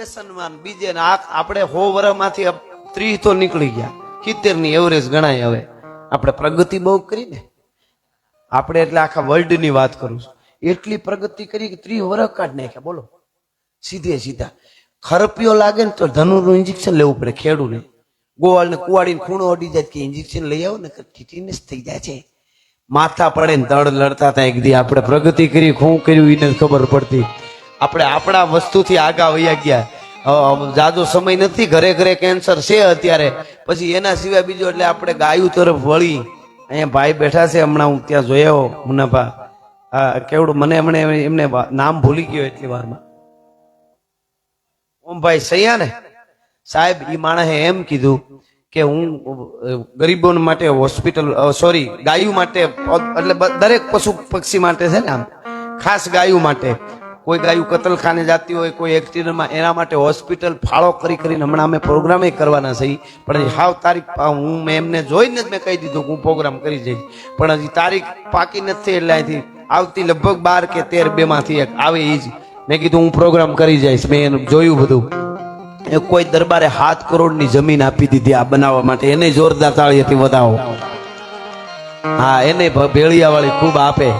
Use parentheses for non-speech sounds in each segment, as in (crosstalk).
વ્યસનમાં બીજે આપણે હો વરમાંથી ત્રીસ તો નીકળી ગયા. સિત્તેરની એવરેજ ગણાય હવે. આપણે પ્રગતિ બહુ કરી ને. આપણે એટલે આખા વર્લ્ડની વાત કરું છું. એટલી પ્રગતિ કરી કે ત્રીસ વર્ષ કાઢ નાખ્યા. બોલો. સીધે સીધા. ખરપીઓ લાગે ને તો ધનુનું ઇન્જેક્શન લેવું પડે, ખેડૂને. ગોવાળને કુવાડીને ખૂણો અડી જાય કે ઇન્જેક્શન લઈ આવો ને ટીટીનેસ થઈ જાય છે. માથા પડે ને દળ લડતા હતા એક દી આપણે પ્રગતિ કરી શું કર્યું એને ખબર પડતી. આપણે આપણા વસ્તુથી આગા વયા ગયા. જાજો સમય નથી, ઘરે ઘરે કેન્સર છે અત્યારે. પછી એના સિવાય બીજો એટલે આપણે ગાયું તરફ વળી. અહીંયા ભાઈ બેઠા છે, હમણાં હું ત્યાં જોયો મુનાભા. હા, કેવડું, મને હમણે એમને નામ ભૂલી ગયો એટલી વારમાં. ઓમભાઈ સૈયા ને? સાહેબ એ માણસે એમ કીધું કે હું ગરીબો માટે હોસ્પિટલ સોરી, ગાયું માટે એટલે દરેક પશુ પક્ષી માટે છે ને આમ. ખાસ ગાયું માટે. કોઈ ગાયું કતલખાને જાતી હોય, કોઈ એક્સિડન્ટમાં એના માટે હોસ્પિટલ ફાળો કરી કરીને હમણાં અમે પ્રોગ્રામે કરવાના છે પણ હાવ તારીખ હું મેં એમને જોઈને જ મેં કહી દીધું હું પ્રોગ્રામ કરી જઈશ. પણ હજી તારીખ પાકી નથી એટલે અહીંથી આવતી લગભગ બાર કે તેર બેમાંથી એક આવે એ જ. મેં કીધું હું પ્રોગ્રામ કરી જઈશ. મેં એનું જોયું બધું. એ કોઈ દરબારે સાત કરોડની જમીન આપી દીધી આ બનાવવા માટે. એને જોરદાર તાળીથી વધાવો. હા, એને ભેળિયાવાળી ખૂબ આપે.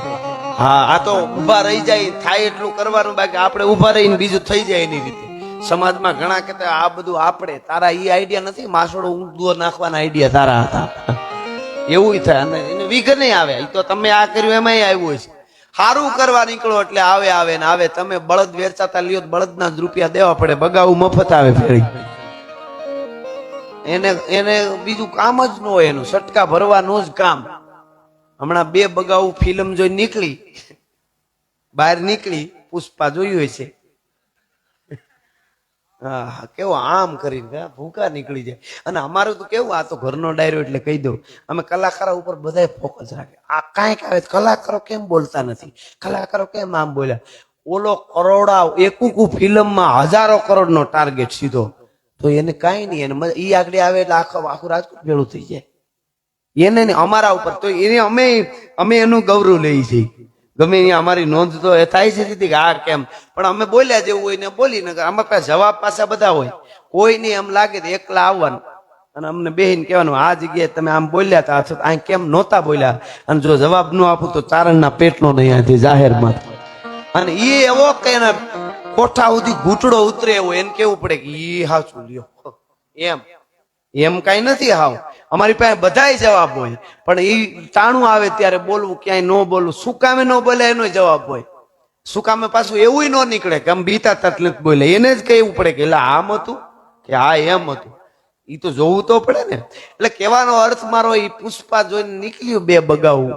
હા આ તો ઊભા રહી જાય, થાય એટલું કરવાનું, બાકી આપણે ઊભા રહીને બીજું થઈ જાય એની રીતે. સમાજમાં ઘણા કહેતા આ બધું આપણે, તારા એ આઈડિયા નથી માસોડો ઊંધો નાખવાના આઈડિયા તારા હતા. એવું થાય, અને એને વિઘ આવે. તો તમે આ કર્યું, એમાંય આવ્યું છે સારું કરવા નીકળો એટલે આવે આવે ને આવે. તમે બળદ વેચાતા લ્યો બળદ જ રૂપિયા દેવા પડે. બગાવું મફત આવે ફેરી. એને એને બીજું કામ જ ન હોય એનું. સટકા ભરવાનું જ કામ. હમણાં બે બગાઉ ફિલ્મ જોઈ નીકળી. બહાર નીકળી, પુષ્પા જોયું હશે હા કેવો આમ કરીને ભૂકા નીકળી જાય. અને અમારું તો કેવું, આ તો ઘરનો ડાયરો એટલે કહી દઉં. અમે કલાકારો ઉપર બધાય ફોકસ રાખે આ કાંઈક આવે, કલાકારો કેમ બોલતા નથી? કલાકારો કેમ આમ બોલ્યા? ઓલો કરોડા એકુકુ ફિલ્મમાં હજારો કરોડનો ટાર્ગેટ સીધો. તો એને કાંઈ નહીં, એને એ આગળ આવે એટલે આખો આખું રાજકોટ ભેળું થઈ જાય. એને અમારા ઉપર તો એને અમે અમે એનું ગૌરવ લઈએ છીએ ગમે અમારી નોંધ તો એ થાય છે કે આ કેમ? પણ અમે બોલ્યા જેવું હોય ને બોલી ને આમાં પાસે જવાબ પાછા બધા હોય. કોઈ નહીં એમ લાગે તો એકલા આવવાનું. અને અમને બેહીને કહેવાનું, આ જગ્યાએ તમે આમ બોલ્યા હતા અથવા આ કેમ નહોતા બોલ્યા? અને જો જવાબ ન આપું તો ચારણના પેટનો નહીં અહીંથી જાહેરમાં અને એ એવો કે એના કોઠા સુધી ઘૂંટડો ઉતરે એવો એને કેવું પડે કે એ હાચું લ્યો. એમ. એમ કઈ નથી હાવ. અમારી પાસે બધાય જવાબ હોય. પણ એ તાણું આવે ત્યારે બોલવું ક્યાંય ન બોલવું. શું કામે ન બોલે એનો જવાબ હોય. શું કામે પાછું એવું ન નીકળે કે આમ બીતા તત બોલે. એને જ કહેવું પડે કે એટલે આમ હતું કે હા, એમ હતું. એ તો જોવું તો પડે ને. એટલે કહેવાનો અર્થ મારો એ પુષ્પા જોઈને નીકળ્યું બે બગાવું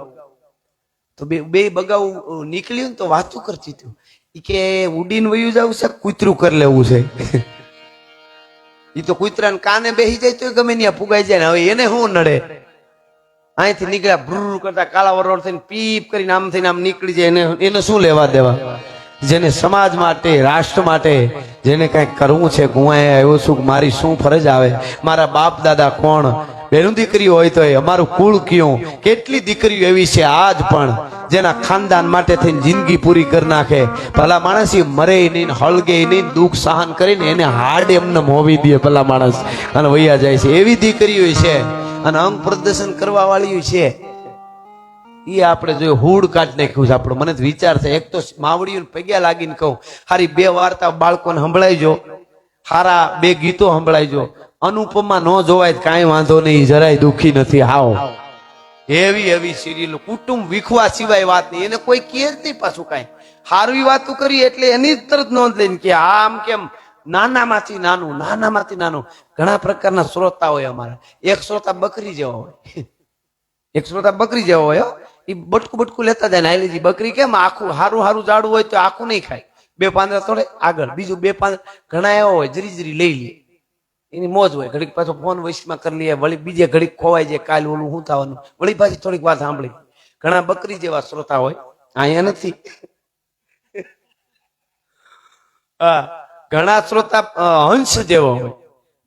તો બે બે બગાવું નીકળ્યું ને તો વાતું કરતી હતું. કે, ઉડીને વયું જવું છે કૂતરું કરી લેવું છે? ઈ તો કૂતરાને કાને બેસી જાય તો ગમે ત્યાં ફુગાઈ જાય ને હવે એને શું નડે? અહીંથી નીકળ્યા, ભ્રુ કરતા કાળા વરોળ થઈને પીપ કરીને આમ થઈને આમ નીકળી જાય, એને એને શું લેવા દેવા? જેને સમાજ માટે, રાષ્ટ્ર માટે જેને કંઈક કરવું છે, હું અહીંયા આવ્યો છું મારી શું ફરજ આવે? મારા બાપ દાદા કોણ? બેનું દીકરી હોય તો અમારું કુળ કયું? કેટલી દીકરીઓ એવી છે આજ પણ, જેના ખાનદાન માટે થઈને જિંદગી પૂરી કરી નાખે. ભલા માણસ એ મરે નહીં, હળગે નહીં, દુઃખ સહન કરીને એને હાડ એમને મોવી દે ભલા માણસ. અને વૈયા જાય છે. એવી દીકરીઓ છે અને અંગ પ્રદર્શન કરવા વાળી છે. એ આપણે જો હુડ કાઢ નાખ્યું છે આપણું. મને વિચાર છે, એક તો માવડીયું પગ્યા લાગીને કહું, હારી બે વાર્તા બાળકોને સંભળાઈજો હારા બે ગીતો સંભળાઈજો અનુપમા ન જોવાય કાંઈ વાંધો નહીં, જરાય દુખી નથી, હાવ. એવી એવી સિરિયલ કુટુંબ વિખવા સિવાય વાત નહીં. એને કોઈ કહે જ નહીં પાછું કાંઈ. હારવી વાતો કરી એટલે એની તરત નોંધ લઈને કે આમ કેમ? નાનામાંથી નાનું નાનામાંથી નાનું. ઘણા પ્રકારના શ્રોતા હોય અમારા. એક શ્રોતા બકરી જેવા હોય. એક શ્રોતા બકરી જેવો હોય. ઈ બટકું બટકું લેતા જાય ને હાલીજી બકરી કેમ? આખું હારું હારું જાડું હોય તો આખું નહીં ખાય. બે પાંદડા થોડે આગળ. બીજું બે પાંદડા ઘણા એવા હોય, જરી જરી લઈ લે. એની મોજ હોય. ઘડીક પાછો ફોન વૈશમાં કરી લઈએ. વળી બીજે ઘડીક ખોવાય જાય. કાલ ઓલું શું થવાનું? વળી પાછી થોડીક વાત સાંભળી. ઘણા બકરી જેવા શ્રોતા હોય. અહીંયા નથી. ઘણા શ્રોતા હંસ જેવો હોય.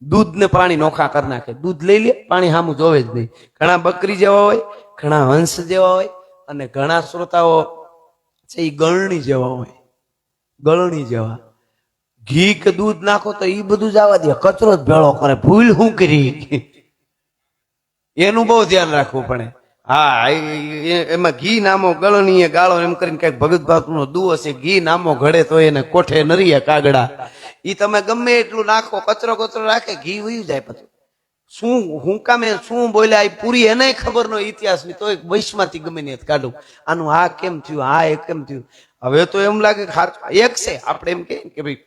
દૂધ ને પાણી નોખા કરી નાખે. દૂધ લઈ લે, પાણી સામું જોવે જ નહીં. ઘણા બકરી જેવા હોય, ઘણા હંસ જેવા હોય, અને ઘણા શ્રોતાઓ છે એ ગળણી જેવા હોય. ગળણી જેવા. ઘી કે દૂધ નાખો તો એ બધું જ આવવા દે. કચરો જ ભેળો કરે. ભૂલ શું કરી એનું બહુ ધ્યાન રાખવું પડે. હા એમાં ઘી નામો ગળણીએ ગાળો એમ કરીને કંઈક ભગત બાપનો દુ હશે ઘી નામો ઘડે તો એને કોઠે નરીએ કાગડા. એ તમે ગમે એટલું નાખો, કચરો કચરો રાખે, ઘી વયું જાય પછી. શું, હું કામે શું બોલ્યા એ પૂરી એને ખબર નો ઇતિહાસની તો એક વૈશમાંથી ગમે ને કાઢું. આનું આ કેમ થયું, આ એ કેમ થયું? હવે તો એમ લાગે. એક છે, આપણે એમ કે ભાઈ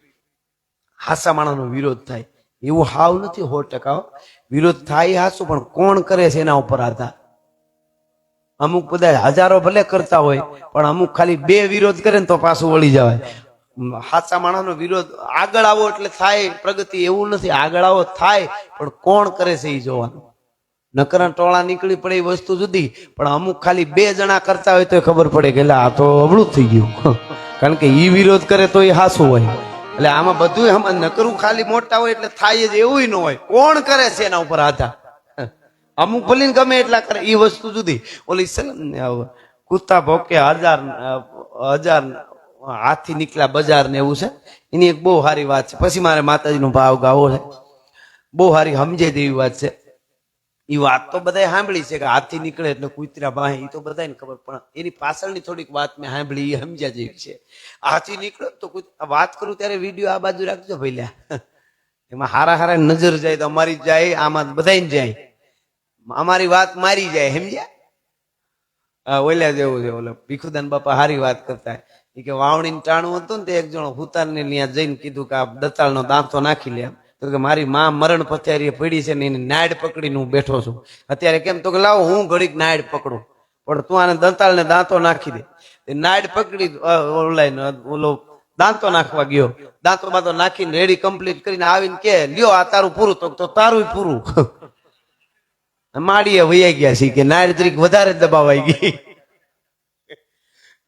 હાસા માણાનો વિરોધ થાય. એવું હાવ નથી સો ટકા વિરોધ થાય હાસું, પણ કોણ કરે છે એના ઉપર આધાર? અમુક બધા હજારો ભલે કરતા હોય, પણ અમુક ખાલી બે વિરોધ કરે ને તો પાછું વળી જવાય. હાચા માણસનો વિરોધ આગળ આવો એટલે થાય, પ્રગતિ એવું નથી. આગળ આવો, થાય, પણ કોણ કરે છે એ જોવાનું. નકરણ ટોળા નીકળી પડે એ વસ્તુ જુદી, પણ અમુક ખાલી બે જણા કરતા હોય તો ખબર પડે કે આ તો અબળું થઈ ગયું. (laughs) કારણ કે ઈ વિરોધ કરે તો એ હાસું હોય. એટલે આમાં બધું આમાં નકરું ખાલી મોટા હોય એટલે થાય જ એવું ન હોય. કોણ કરે છે એના ઉપર આધાર? અમુક ભલે ગમે એટલા કરે એ વસ્તુ જુદી. ઓલી છે ને કૂતા ભોકે હજાર હજાર હાથી નીકળ્યા બજાર ને એવું છે. એની એક બહુ સારી વાત છે. પછી મારે માતાજીનો ભાવ ગાવો છે. બહુ સારી સમજે તેવી વાત છે. એ વાત તો બધા સાંભળી છે કે હાથી નીકળે એટલે કૂતરા બાહે એ તો બધાને ખબર, પણ એની પાછળની થોડીક વાત મેં સાંભળી એ સમજ્યા જેવી છે. હાથી નીકળે તો વાત કરું ત્યારે વીડિયો આ બાજુ રાખજો ભઈલા. એમાં હારા હારા નજર જાય તો અમારી જાય, આમાં બધાય જાય. અમારી વાત મારી જાય સમજ્યા ઓલ્યા જેવું છે, ઓલો ભીખુદાન બાપા હારી વાત કરતા. એ કે વાવણી ટાણું હતું ને તે એક જણો હુતારને ત્યાં જઈને કીધું કે આ દતાળનો દાંતો નાખી લે એમ. તો કે મારી માં મરણ પથારી પડી છે ને એને નાડ પકડીને હું બેઠો છું. અત્યારે કેમ તો કે લાવો હું ઘડીક નાડ પકડું. પણ તું આને દંતાળને દાંતો નાખી દે. એ નાડ પકડી અ, ઓલો દાંતો નાખવા ગયો. દાંતો બાંતો નાખીને રેડી કમ્પ્લીટ કરીને આવીને કે લ્યો આ તારું પૂરું. તો તારું પૂરું. (laughs) માડીએ વૈયા ગયા છે કે નાડ તરીક વધારે દબાવાઈ ગઈ.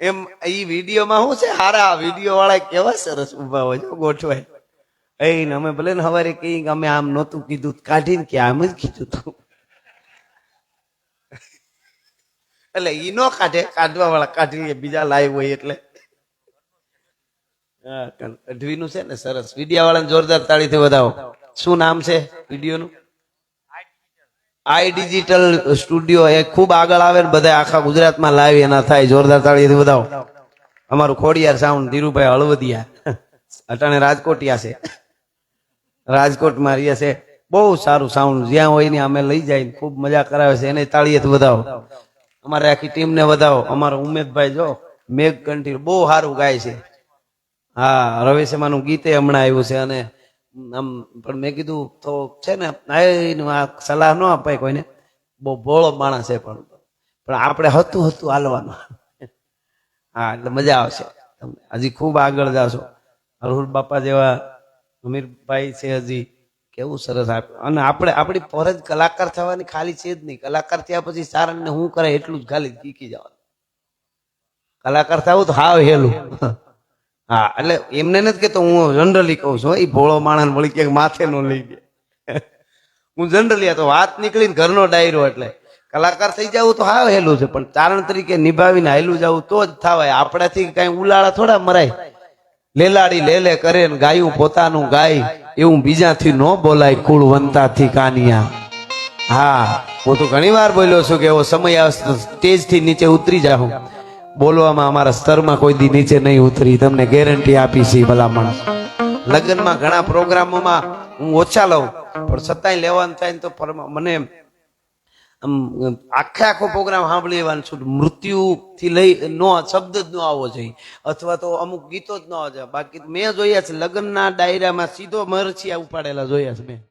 એમ એ વિડીયોમાં શું છે? હારા વીડિયો વાળા કેવા સરસ ઊભા હોય ગોઠવાય. એ અમે ભલે ને હવારે કઈ અમે આમ નહોતું કીધું કાઢીને કે આમ જ કીધું તું. એટલે ઈ નો કાઢે કાઢવા વાળા કાઢી બીજા લાઈવ હોય એટલે. અઢવીનું છે ને સરસ. વિડિયા વાળાને જોરદાર તાળીથી વધાવો. શું નામ છે વિડીયોનું? આઈ ડિજિટલ સ્ટુડિયો એ ખૂબ આગળ આવે ને બધા આખા ગુજરાતમાં લાઈવ એના થાય જોરદાર તાળીથી વધાવો. અમારું ખોડિયાર સાઉન્ડ ધીરુભાઈ હળવદિયા. અટાણે રાજકોટિયા છે. રાજકોટમાં રહીએ છે. બહુ સારું સાઉન્ડ જ્યાં હોય ને અમે લઈ જાય ખૂબ મજા કરાવે છે. એને તાળીએ વધાવો. અમારે આખી ટીમને વધાવો. અમારો ઉમેદભાઈ જો મેઘ કંઠી બહુ સારું ગાય છે. હા, રવિ શર્માનું ગીતે હમણાં આવ્યું છે અને આમ, પણ મેં કીધું, તો છે ને આ સલાહ ન અપાય કોઈને. બહુ ભોળો માણસ છે પણ. પણ આપણે હતું હતું હાલવાનું. હા, એટલે મજા આવશે. તમને હજી ખૂબ આગળ જાશો. હરહુર બાપા જેવા અમીરભાઈ છે હજી કેવું સરસ આપ્યું અને આપણે, આપણી ફરજ કલાકાર થવાની ખાલી છે જ નહીં. કલાકાર થયા પછી સારણને હું કરે એટલું જ ખાલી શીખી જવાનું. કલાકાર થવું તો હાવ હેલું. હા, એટલે એમને નથી કેતો હું જનરલી કહું છું એ ભોળો માણસ વળી ક્યાંક માથે નો લઈ ગયા. હું જનરલી આ તો વાત નીકળીને ઘરનો ડાયરો એટલે. કલાકાર થઈ જવું તો હાવ હેલું છે, પણ ચારણ તરીકે નિભાવીને હેલું જવું તો જ થવાય. આપણાથી કઈ ઉલાળા થોડા મરાય. લેલાડી લેલે કરે ને ગાયું પોતાનું ગાય, એવું બીજાથી ન બોલાય કુળવંતાથી કાનિયા. હા, હું તો ઘણી વાર બોલ્યો છું કે એવો સમય આવશે સ્ટેજથી નીચે ઉતરી જાઉં. બોલવામાં અમારા સ્તરમાં કોઈ દી નીચે નહીં ઉતરી. તમને ગેરંટી આપી છે ભલા માણસ લગ્નમાં ઘણા પ્રોગ્રામોમાં હું ઓછા લઉં, પણ છતાંય લેવાનું થાય તો મને આખે આખો પ્રોગ્રામ સાંભળી લેવાનો છું. મૃત્યુથી લઈ, નો, શબ્દ જ ન આવવો જોઈએ. અથવા તો અમુક ગીતો જ ન આવવા જોઈએ. બાકી મેં જોયા છે, લગ્નના ડાયરામાં સીધો મરચિયા ઉપાડેલા જોયા છે મેં